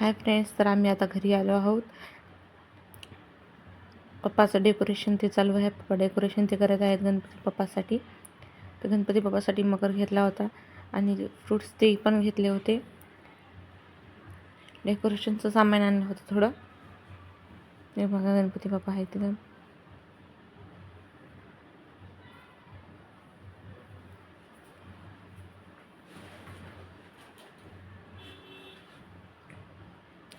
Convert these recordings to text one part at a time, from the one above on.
Hi friends तर आम्ही आता घरी आलो आहोत. पप्पाचं डेकोरेशन ते चालू आहे. पप्पा डेकोरेशन ते करत आहेत गणपती पप्पासाठी. तर गणपती पप्पासाठी मकर घेतला होता आणि फ्रूट्स ते पण घेतले होते. डेकोरेशनचं सामान आणलं होतं थोडं. हे बघा गणपती बाप्पा आहे तिथं.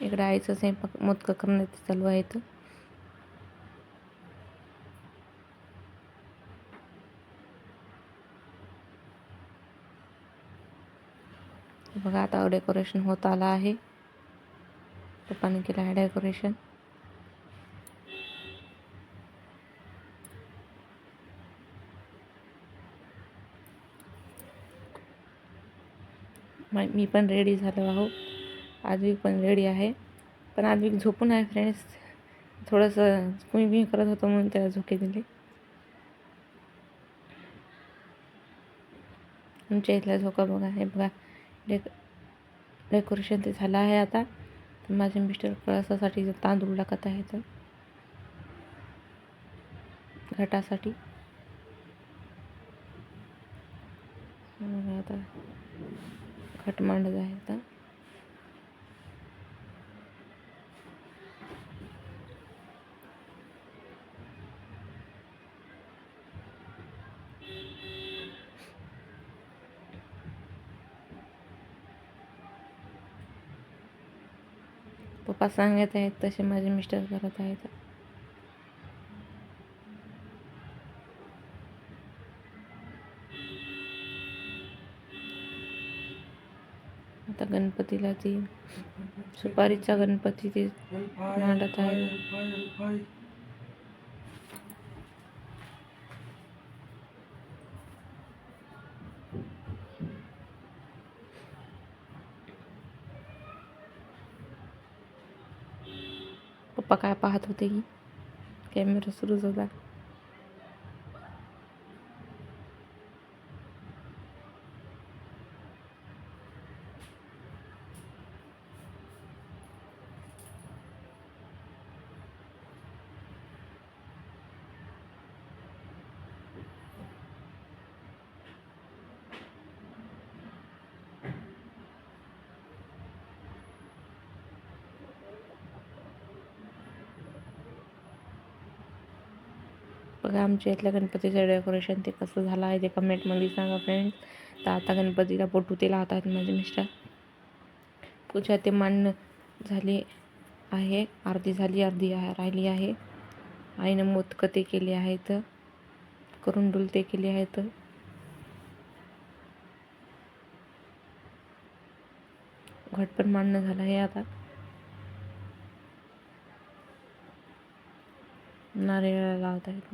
इकडं आईचं स्वयंपाक मोदकं करण्यात चालू आहे तर बघा आता डेकोरेशन होत आलं आहे. पप्पाने केलं आहे डेकोरेशन मी पण रेडी झालो आहो. आदवी पण रेडी आहे. पण आदवी झोपून आहे फ्रेंड्स थोडंसं कुणी बी करत होतं म्हणून त्याला झोके दिले. आमच्या इथला झोका बघा हे बघा. डेक डेकोरेशन ते झालं आहे आता. तर माझे मिस्टर कळसासाठी तांदूळ टाकत तर. घटासाठी. आता. घट मांडत तर पप्पा सांगत आहेत तसे माझे मिस्टर करत आहेत. आता गणपतीला ती सुपारीचा गणपती ते मांडत आहे. पप्पा काय पाहत होते की? कॅमेरा सुरू झाला. बघा आमच्या इथल्या गणपतीचं डेकोरेशन ते कसं झालं आहे ते कमेंटमध्ये सांगा फ्रेंड्स तर आता गणपतीला पोटू ते लावत आहेत माझे मिस्टर. पूजा ते मांडणं झाली आहे अर्धी झाली अर्धी राहिली आहे. आईनं मोदकं ते केले आहेत करून डुलते केले आहेत. घट पण मांडणं झालं आहे आता. नारळाला लावत आहेत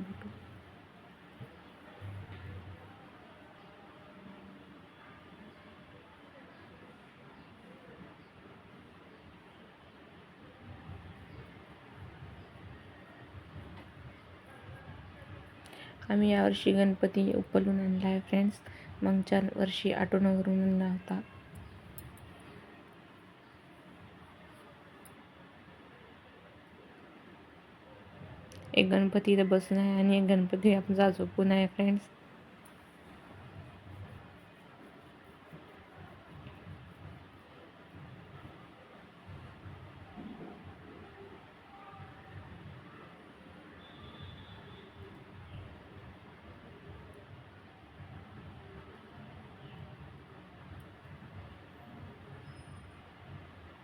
आम्ही यावर्षी गणपती उपलून आणला आहे फ्रेंड्स मागच्या वर्षी आटोनगरून आणला होता. एक गणपती इथं बसून आहे आणि एक गणपती आपण जाजो पुन्हा आहे फ्रेंड्स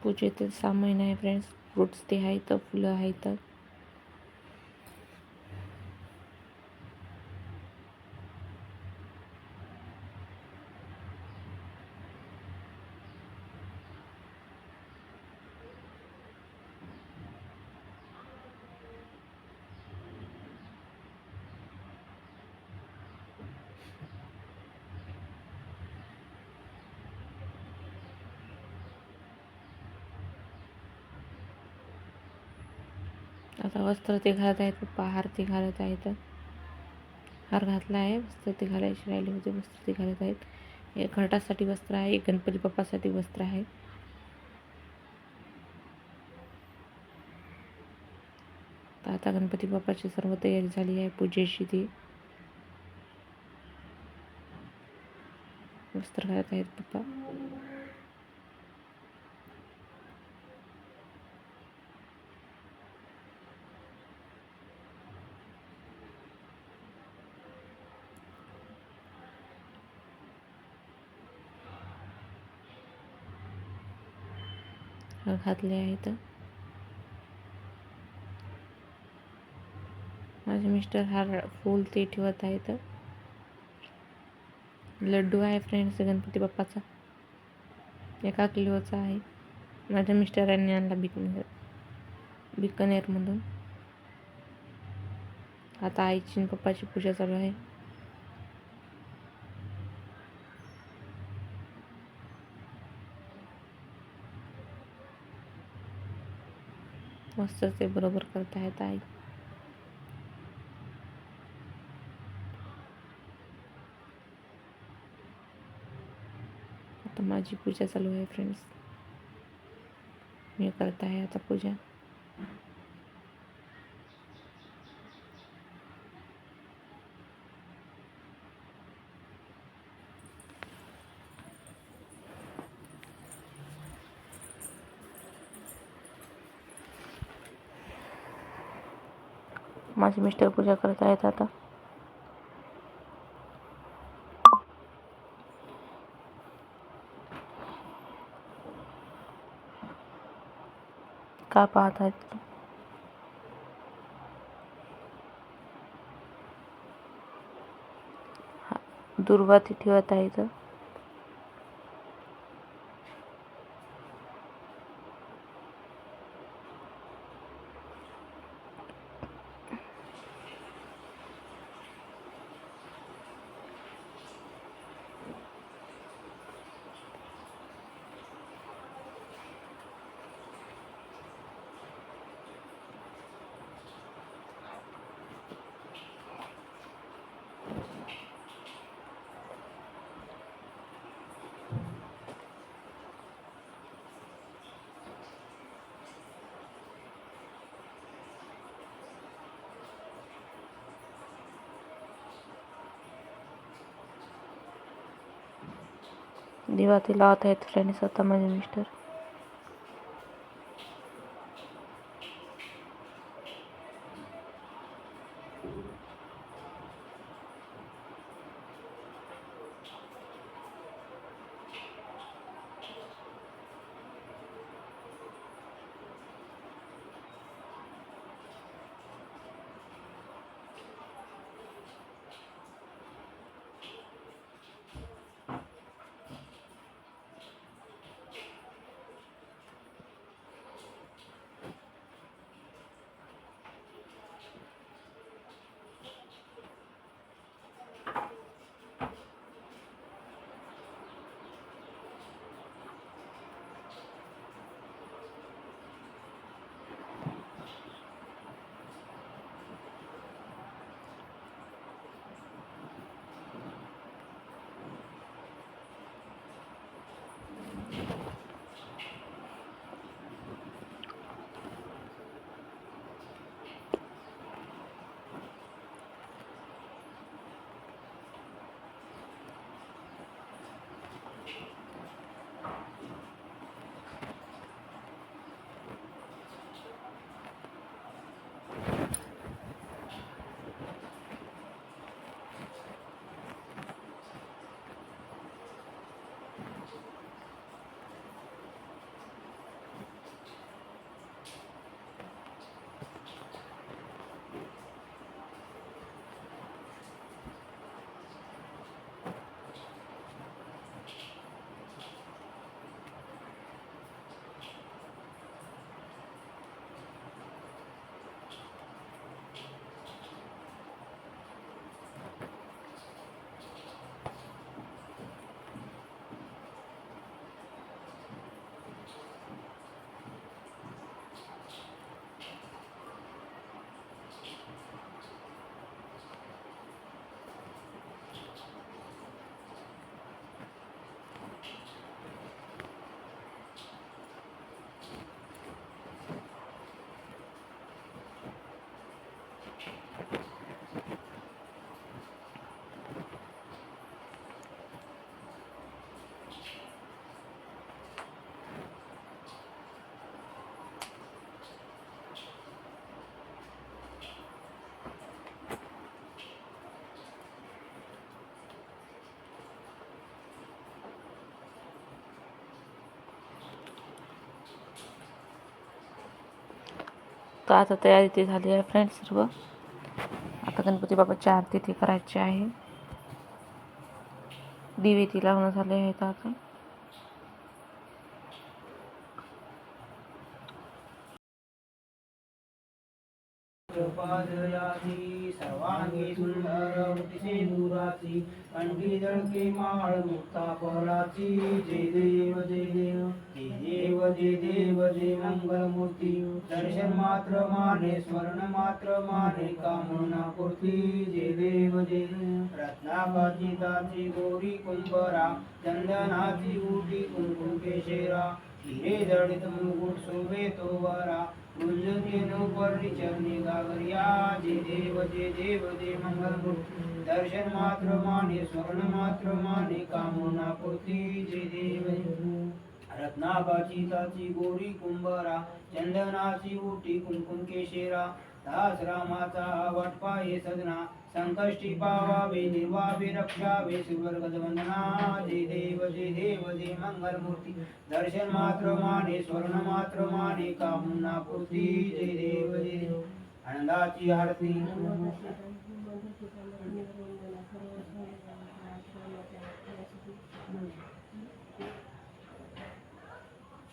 पूजेतील सामान आहे फ्रेंड्स फ्रूट्स ते आहेत फुलं आहेत आता वस्त्र ते घालत आहेत पप्पा हार ते घालत आहेत. हार घातला आहे वस्त्र ते घालायची राहिले होते वस्त्र ते घालत आहेत. एक घरटासाठी वस्त्र आहे एक गणपती बाप्पासाठी वस्त्र आहे. आता गणपती बाप्पाची सर्व तयारी झाली आहे पूजेची ती. वस्त्र घालत आहेत पप्पा. घातले आहेत. माझे मिस्टर हार फूल ते ठेवत आहेत. लड्डू आहे फ्रेंड्स गणपती बाप्पाचा. एका किलोचा आहे. माझ्या मिस्टरांनी आणला बिकनेर बिकनेरमधून. आता आईची आणि पप्पाची पूजा चालू आहे. मस्त ते बरोबर करता है ताई। आता माझी पूजा चालू आहे फ्रेंड्स मी करत आहे आता पूजा. माझे मिस्टर पूजा करत आहेत आता. का पाहत आहेत हा, दुर्वाती ठेवत आहेत दिवा ते लावत आहेत फ्रेंड्स आता माझे मिस्टर. तर आता तयारी ती झाली आहे फ्रेंड्स सर्व. आता गणपती बाबाची आरती ते करायची आहे. दिवे ती लावणं झाले आहेत आता. पादयाची सर्वांगी सुंदर सिंदुराची अंडी दळके माळ मुक्ता फळाची जय देव जय देव जय देव जय देव जय मंगलमूर्ती. दर्शन मात्र माने स्वर्ण मात्र माने कामना पूर्ती जय देव जय देव रत्नाकाची ताची गोरी कुंभरा चंदनाची उटी कुंकुम केशेरा. हिरे जडित मुकुट शोभे तो वरा. गुंजते नौपर्णी चरणी गागरिया जय देव जय देव जय मंगल दर्शन मात्र माने स्वर्ण मात्र माने कामना पूर्ती जय देव। रत्नाभाची रत्नाबाची ताची गोरी कुंभरा चंदनाची उटी कुंकुम केशेरा दास रामाचा वाटपाये सदना संकष्टी पावावे निर्वावे रक्षावे सुवर्गद वंदना जय देव जय देव जय मंगल मूर्ती दर्शन मात्र माने स्वर्ण मात्र माने कामना पूर्ती जय देव जय देव. आनंदाची आरती.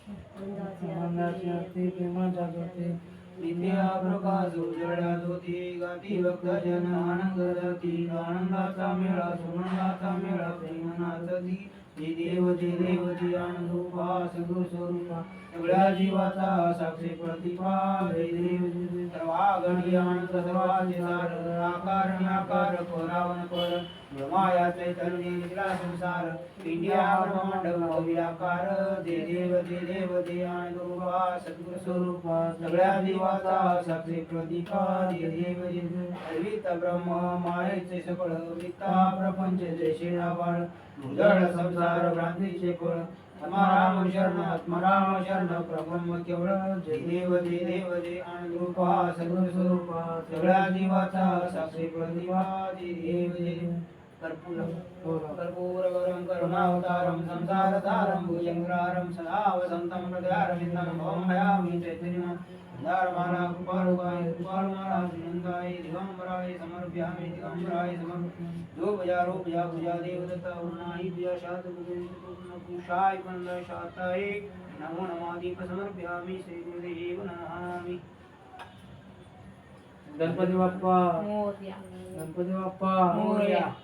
आनंदाची आरती प्रेमा जागृती विद्या प्रकाश उजळा ज्योती गाती भक्त जन आनंद जाती आनंदाचा मेळा सुनंदाचा मेळा प्रेमनाचा दी जी देव जय देव जय आनंद रूपा स्वरूपा सगळ्या जीवाचा साक्षी प्रतिभा जय देव. जय देव सर्वागणी अनंत सर्वाचे सार आकार निराकार परावन पर. ब्रह्माया चैतन्य निरा संसार. इंडिया ब्रह्मांड विराकार जय देव जय देव जय आनंद रूपा स्वरूपा. सगळ्या जीवाचा साक्षी प्रतिभा जय देव जय देव. सर्वित ब्रह्म मायेचे सकळ वित्ता प्रपंच जय शेणाबाळ भूजळ संसार भ्रांतीचे फळ राम शरण आत्मराम शरण प्रब्रह्म केवळ जय देव जय देव जय आनंद रूपा स्वरूपा सगळ्या जीवाचा साक्षी प्रतिभा जय देव जय देव. कर्पूरं कर्पूरवरं करुणावतारं संसारसारं भुजङ्गारं सदा वसन्तं हृदयारविन्दं भवं भयामि चैतन्यं. श्रीनन्दाय दिगम्बराय समर्पयामि जो भजा रो भजा भुजा देवदत्ता वर्णाहि भुजा शात शाताय नमो नमादीप समर्पयामि श्रीगुरुदेव नमामि गणपती बाप्पा। मोरया। गणपती बाप्पा। मोरया.